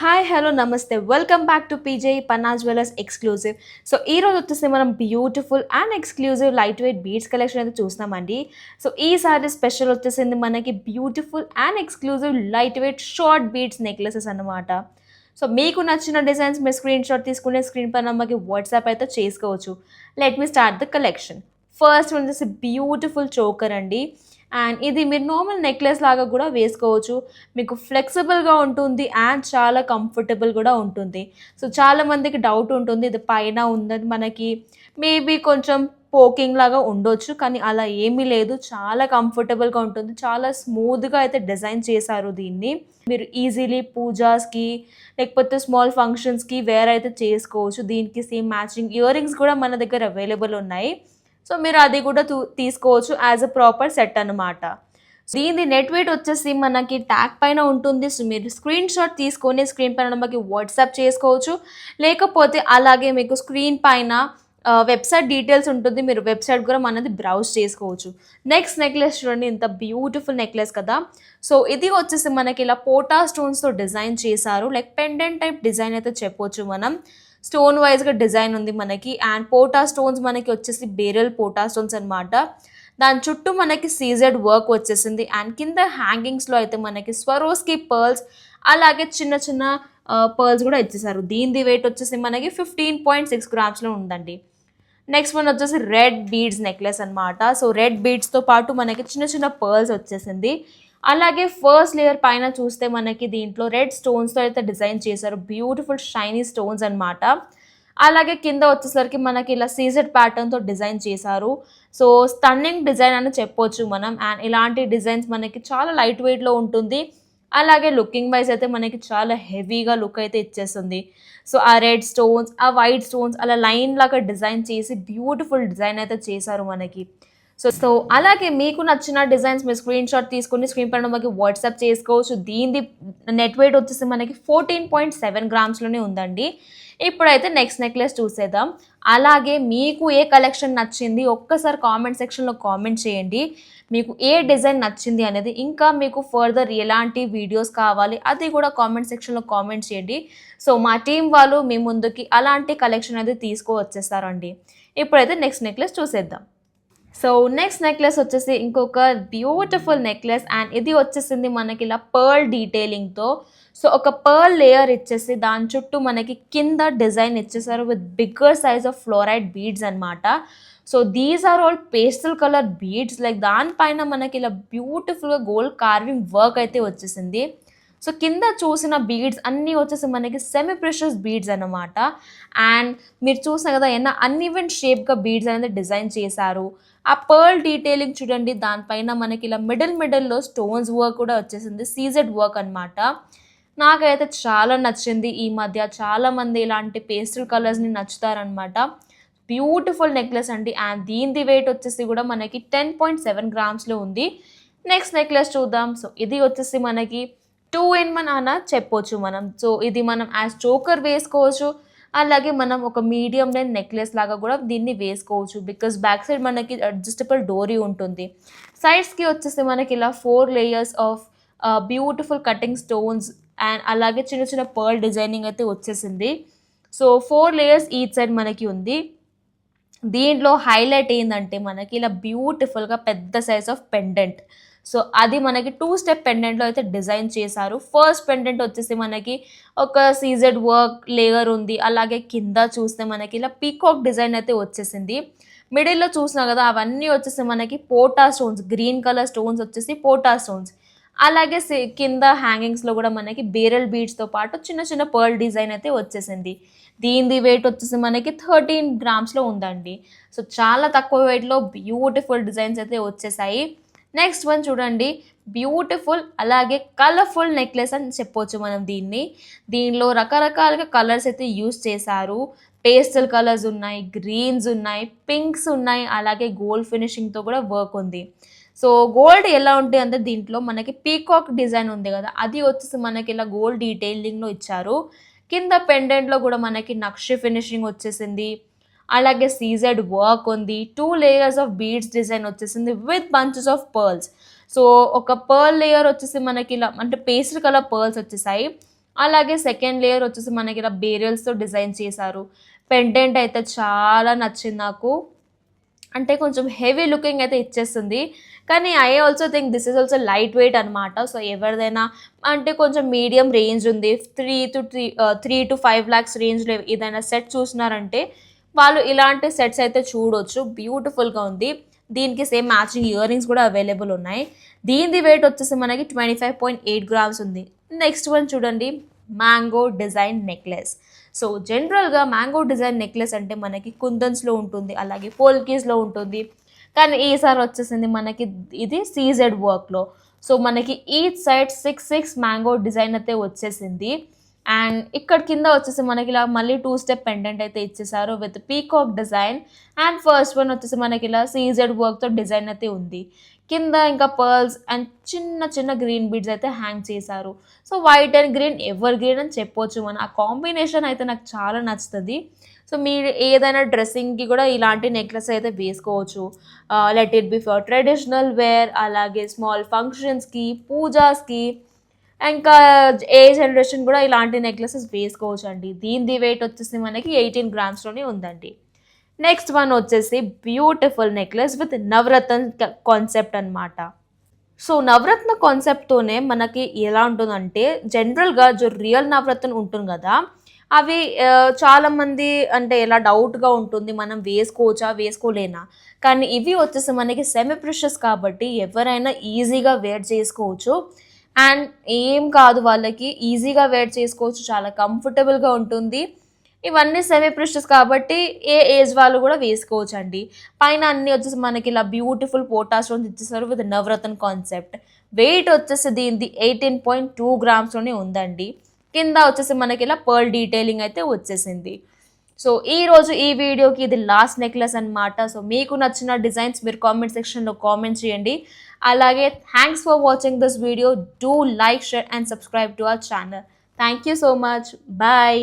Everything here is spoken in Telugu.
హాయ్ హలో నమస్తే welcome back to PJ Panna jewellers exclusive so ఈ రోజు వచ్చేసి మనం beautiful and exclusive light weight beads collection అయితే చూస్తామండి సో ఈసారి స్పెషల్ వచ్చేసింది మనకి beautiful and exclusive light weight short beads necklaces అన్నమాట. సో మీకు నచ్చిన డిజైన్స్ మీరు స్క్రీన్ షాట్ తీసుకునే స్క్రీన్ పైన మాకు వాట్సాప్ అయితే చేసుకోవచ్చు. Let me start the collection first వచ్చేసి బ్యూటిఫుల్ చోకర్ అండి. అండ్ ఇది మీరు నార్మల్ నెక్లెస్ లాగా కూడా వేసుకోవచ్చు. మీకు ఫ్లెక్సిబుల్గా ఉంటుంది అండ్ చాలా కంఫర్టబుల్ కూడా ఉంటుంది. సో చాలామందికి డౌట్ ఉంటుంది. ఇది పైన ఉందని మనకి మేబీ కొంచెం పోకింగ్ లాగా ఉండొచ్చు. కానీ అలా ఏమీ లేదు. చాలా కంఫర్టబుల్గా ఉంటుంది. చాలా స్మూత్గా అయితే డిజైన్ చేశారు దీన్ని. మీరు ఈజీలీ పూజాస్కి లేకపోతే స్మాల్ ఫంక్షన్స్కి వేర్ అయితే చేసుకోవచ్చు. దీనికి సేమ్ మ్యాచింగ్ ఇయర్ రింగ్స్ కూడా మన దగ్గర అవైలబుల్ ఉన్నాయి. సో మీరు అది కూడా తీసుకోవచ్చు యాజ్ అ ప్రాపర్ సెట్ అనమాట దీని నెట్ వెయిట్ వచ్చేసి మనకి ట్యాగ్ పైన ఉంటుంది. సో మీరు స్క్రీన్ షాట్ తీసుకొని స్క్రీన్ పైన మనకి వాట్సాప్ చేసుకోవచ్చు. లేకపోతే అలాగే మీకు స్క్రీన్ పైన వెబ్సైట్ డీటెయిల్స్ ఉంటుంది. మీరు వెబ్సైట్ కూడా మనది బ్రౌజ్ చేసుకోవచ్చు. నెక్స్ట్ నెక్లెస్ చూడండి. ఇంత బ్యూటిఫుల్ నెక్లెస్ కదా. సో ఇది వచ్చేసి మనకి ఇలా పోటా స్టోన్స్తో డిజైన్ చేశారు. లైక్ పెండెంట్ టైప్ డిజైన్ అయితే చెప్పొచ్చు మనం. స్టోన్ వైజ్గా డిజైన్ ఉంది మనకి. అండ్ పోటా స్టోన్స్ మనకి వచ్చేసి బేరల్ పోటా స్టోన్స్ అన్నమాట. దాని చుట్టూ మనకి సీజెడ్ వర్క్ వచ్చేసింది. అండ్ కింద హ్యాంగింగ్స్లో అయితే మనకి స్వరోస్కి పర్ల్స్ అలాగే చిన్న చిన్న పర్ల్స్ కూడా ఇచ్చేసారు. దీని వెయిట్ వచ్చేసి మనకి ఫిఫ్టీన్ పాయింట్ సిక్స్ గ్రామ్స్లో ఉందండి. నెక్స్ట్ వన్ వచ్చేసి రెడ్ బీడ్స్ నెక్లెస్ అనమాట సో రెడ్ బీడ్స్తో పాటు మనకి చిన్న చిన్న పర్ల్స్ వచ్చేసింది. అలాగే ఫస్ట్ లేయర్ పైన చూస్తే మనకి దీంట్లో రెడ్ స్టోన్స్తో అయితే డిజైన్ చేశారు. బ్యూటిఫుల్ షైనీ స్టోన్స్ అన్నమాట. అలాగే కింద వచ్చేసరికి మనకి ఇలా సీజెడ్ ప్యాటర్న్తో డిజైన్ చేశారు. సో స్టన్నింగ్ డిజైన్ అని చెప్పొచ్చు మనం. అండ్ ఇలాంటి డిజైన్స్ మనకి చాలా లైట్ వెయిట్లో ఉంటుంది. అలాగే లుకింగ్ వైజ్ అయితే మనకి చాలా హెవీగా లుక్ అయితే ఇచ్చేస్తుంది సో ఆ రెడ్ స్టోన్స్ ఆ వైట్ స్టోన్స్ అలా లైన్ లాగా డిజైన్ చేసి బ్యూటిఫుల్ డిజైన్ అయితే చేశారు మనకి. సో సో అలాగే మీకు నచ్చిన డిజైన్స్ మీరు స్క్రీన్ షాట్ తీసుకుని స్క్రీన్ పైన మనకి వాట్సాప్ చేసుకోవచ్చు. దీనిది నెట్ వెయిట్ వచ్చేసి మనకి ఫోర్టీన్ పాయింట్ సెవెన్ గ్రామ్స్లోనే ఉందండి. ఇప్పుడైతే నెక్స్ట్ నెక్లెస్ చూసేద్దాం. అలాగే మీకు ఏ కలెక్షన్ నచ్చింది ఒక్కసారి కామెంట్ సెక్షన్లో కామెంట్ చేయండి. మీకు ఏ డిజైన్ నచ్చింది అనేది ఇంకా మీకు ఫర్దర్ ఎలాంటి వీడియోస్ కావాలి అది కూడా కామెంట్ సెక్షన్లో కామెంట్ చేయండి. సో మా టీం వాళ్ళు మీ ముందుకి అలాంటి కలెక్షన్ అనేది తీసుకువచ్చేస్తారండి. ఇప్పుడైతే నెక్స్ట్ నెక్లెస్ చూసేద్దాం. సో నెక్స్ట్ నెక్లెస్ వచ్చేసి ఇంకొక బ్యూటిఫుల్ నెక్లెస్ అండ్ ఇది వచ్చేసింది మనకి ఇలా పర్ల్ డీటెయిలింగ్తో సో ఒక పర్ల్ లేయర్ ఇచ్చేసి దాని చుట్టూ మనకి కింద డిజైన్ ఇచ్చేసారు with bigger size of fluoride beads అన్నమాట. So these are all pastel colour beads like దానిపైన మనకి ఇలా బ్యూటిఫుల్గా గోల్డ్ కార్వింగ్ వర్క్ అయితే వచ్చేసింది. సో కింద చూసిన బీడ్స్ అన్నీ వచ్చేసి మనకి సెమీ ప్రెషస్ బీడ్స్ అనమాట అండ్ మీరు చూసిన కదా ఎన్న అన్ఈవెంట్ షేప్గా బీడ్స్ అనేది డిజైన్ చేశారు. ఆ పర్ల్ డీటెయిలింగ్ చూడండి దానిపైన మనకి ఇలా మిడిల్ మిడిల్లో స్టోన్స్ వర్క్ కూడా వచ్చేసింది సీజెడ్ వర్క్ అనమాట నాకైతే చాలా నచ్చింది ఈ మధ్య. చాలామంది ఇలాంటి పేస్టల్ కలర్స్ని నచ్చుతారనమాట బ్యూటిఫుల్ నెక్లెస్ అండి. అండ్ దీని వెయిట్ వచ్చేసి కూడా మనకి టెన్ పాయింట్ సెవెన్ గ్రామ్స్లో ఉంది. నెక్స్ట్ నెక్లెస్ చూద్దాం. సో ఇది వచ్చేసి మనకి టూ ఇన్ వన్ అన్న చెప్పొచ్చు మనం. సో ఇది మనం యాజ్ చోకర్ వేసుకోవచ్చు. అలాగే మనం ఒక మీడియం లెన్ నెక్లెస్ లాగా కూడా దీన్ని వేసుకోవచ్చు. బికాస్ బ్యాక్ సైడ్ మనకి అడ్జస్టబుల్ డోరీ ఉంటుంది. సైడ్స్కి వచ్చేసి మనకి ఇలా four layers of beautiful cutting stones and అలాగే చిన్న చిన్న పర్ల్ డిజైనింగ్ అయితే వచ్చేసింది. So four layers each side మనకి ఉంది. దీంట్లో హైలైట్ ఏంటంటే మనకి ఇలా బ్యూటిఫుల్గా పెద్ద సైజ్ ఆఫ్ పెండెంట్. సో అది మనకి టూ స్టెప్ పెండెంట్లో అయితే డిజైన్ చేశారు. ఫస్ట్ పెండెంట్ వచ్చేసి మనకి ఒక సీజెడ్ వర్క్ లేయర్ ఉంది. అలాగే కింద చూస్తే మనకి ఇలా పీకాక్ డిజైన్ అయితే వచ్చేసింది. మిడిల్లో చూసినా కదా అవన్నీ వచ్చేసి మనకి పోటా స్టోన్స్ గ్రీన్ కలర్ స్టోన్స్ వచ్చేసి పోటా స్టోన్స్ అలాగే సి- కింద హ్యాంగింగ్స్లో కూడా మనకి బేరల్ బీడ్స్తో పాటు చిన్న చిన్న పర్ల్ డిజైన్ అయితే వచ్చేసింది. దీనిది వెయిట్ వచ్చేసి మనకి థర్టీన్ గ్రామ్స్లో ఉందండి. సో చాలా తక్కువ వెయిట్లో బ్యూటిఫుల్ డిజైన్స్ అయితే వచ్చేసాయి. నెక్స్ట్ వన్ చూడండి. బ్యూటిఫుల్ అలాగే కలర్ఫుల్ నెక్లెస్ అని చెప్పొచ్చు మనం దీన్ని. దీనిలో రకరకాలుగా కలర్స్ అయితే యూస్ చేశారు. పేస్టల్ కలర్స్ ఉన్నాయి గ్రీన్స్ ఉన్నాయి పింక్స్ ఉన్నాయి అలాగే గోల్డ్ ఫినిషింగ్తో కూడా వర్క్ ఉంది. సో గోల్డ్ ఎలా ఉంటుంది అంటే దీంట్లో మనకి పీకాక్ డిజైన్ ఉంది కదా అది వచ్చేసి మనకి ఇలా గోల్డ్ డీటెయిలింగ్లో ఇచ్చారు. కింద పెండెంట్లో కూడా మనకి నక్షి ఫినిషింగ్ వచ్చేసింది. అలాగే సీజెడ్ వర్క్ ఉంది. Two layers of beads design వచ్చేసింది with bunches of pearls so ఒక పర్ల్ లేయర్ వచ్చేసి మనకి ఇలా అంటే పేస్ట్ కలర్ పర్ల్స్ వచ్చేసాయి. అలాగే సెకండ్ లేయర్ వచ్చేసి మనకి ఇలా బేరియల్స్తో డిజైన్ చేశారు. పెండెంట్ అయితే చాలా నచ్చింది నాకు. అంటే కొంచెం హెవీ లుకింగ్ అయితే ఇచ్చేస్తుంది కానీ I also think this is also light weight అనమాట సో ఎవరిదైనా అంటే కొంచెం మీడియం రేంజ్ ఉంది. Three to three three to five lakhs రేంజ్లో ఏదైనా సెట్ చూసినారంటే వాళ్ళు ఇలాంటి సెట్స్ అయితే చూడొచ్చు. బ్యూటిఫుల్గా ఉంది. దీనికి సేమ్ మ్యాచింగ్ ఇయర్ రింగ్స్ కూడా అవైలబుల్ ఉన్నాయి. దీనిది వెయిట్ వచ్చేసి మనకి twenty five point eight grams ఉంది. నెక్స్ట్ వన్ చూడండి. మ్యాంగో డిజైన్ నెక్లెస్ సో జనరల్గా మ్యాంగో డిజైన్ నెక్లెస్ అంటే మనకి కుందన్స్లో ఉంటుంది. అలాగే పోల్కీస్లో ఉంటుంది. కానీ ఈసారి వచ్చేసింది మనకి ఇది సీజెడ్ వర్క్లో సో మనకి each side six six mango design అయితే వచ్చేసింది. అండ్ ఇక్కడ కింద వచ్చేసి మనకి ఇలా మళ్ళీ టూ స్టెప్ పెండెంట్ అయితే ఇచ్చేసారు with peacock design and first one వచ్చేసి మనకి ఇలా సీజెడ్ వర్క్తో డిజైన్ అయితే ఉంది. కింద ఇంకా పర్ల్స్ అండ్ చిన్న చిన్న గ్రీన్ బీడ్స్ అయితే హ్యాంగ్ చేశారు. So white and green ever green అని చెప్పొచ్చు మనం. ఆ కాంబినేషన్ అయితే నాకు చాలా నచ్చుతుంది. సో మీరు ఏదైనా డ్రెస్సింగ్కి కూడా ఇలాంటి నెక్లెస్ అయితే వేసుకోవచ్చు. Let it be for traditional wear అలాగే స్మాల్ ఫంక్షన్స్కి పూజాస్కి ఇంకా uh, ఏ జనరేషన్ కూడా ఇలాంటి నెక్లెసెస్ వేసుకోవచ్చు అండి దీని వెయిట్ వచ్చేసి మనకి ఎయిటీన్ గ్రామ్స్లోనే ఉందండి. నెక్స్ట్ వన్ వచ్చేసి beautiful necklace with Navaratna concept అన్నమాట. సో నవరత్న కాన్సెప్ట్తోనే మనకి ఎలా ఉంటుందంటే జనరల్గా జో రియల్ నవరత్న ఉంటుంది కదా అవి చాలామంది అంటే ఎలా డౌట్గా ఉంటుంది మనం వేసుకోవచ్చా వేసుకోలేనా? కానీ ఇవి వచ్చేసి మనకి సెమీ ప్రిషస్ కాబట్టి ఎవరైనా ఈజీగా వేర్ చేసుకోవచ్చు. అండ్ ఏం కాదు వాళ్ళకి ఈజీగా వేర్ చేసుకోవచ్చు చాలా కంఫర్టబుల్గా ఉంటుంది. ఇవన్నీ సెమీ ప్రిషస్ కాబట్టి ఏ ఏజ్ వాళ్ళు కూడా వేసుకోవచ్చు అండి పైన అన్ని వచ్చేసి మనకి ఇలా బ్యూటిఫుల్ పోటా నుంచి ఇచ్చేసారు విత్ నవరత్న కాన్సెప్ట్ వెయిట్ వచ్చేసి దీనిది ఎయిటీన్ పాయింట్ టూ గ్రామ్స్లోనే ఉందండి. కింద వచ్చేసి మనకి ఇలా పర్ల్ డీటెయిలింగ్ అయితే వచ్చేసింది. సో ఈ రోజు ఈ వీడియోకి ఇది లాస్ట్ నెక్లెస్ అన్నమాట. సో మీకు నచ్చిన డిజైన్స్ మీరు కామెంట్ సెక్షన్లో కామెంట్ చేయండి. అలాగే thanks for watching this video do like share and subscribe to our channel thank you so much bye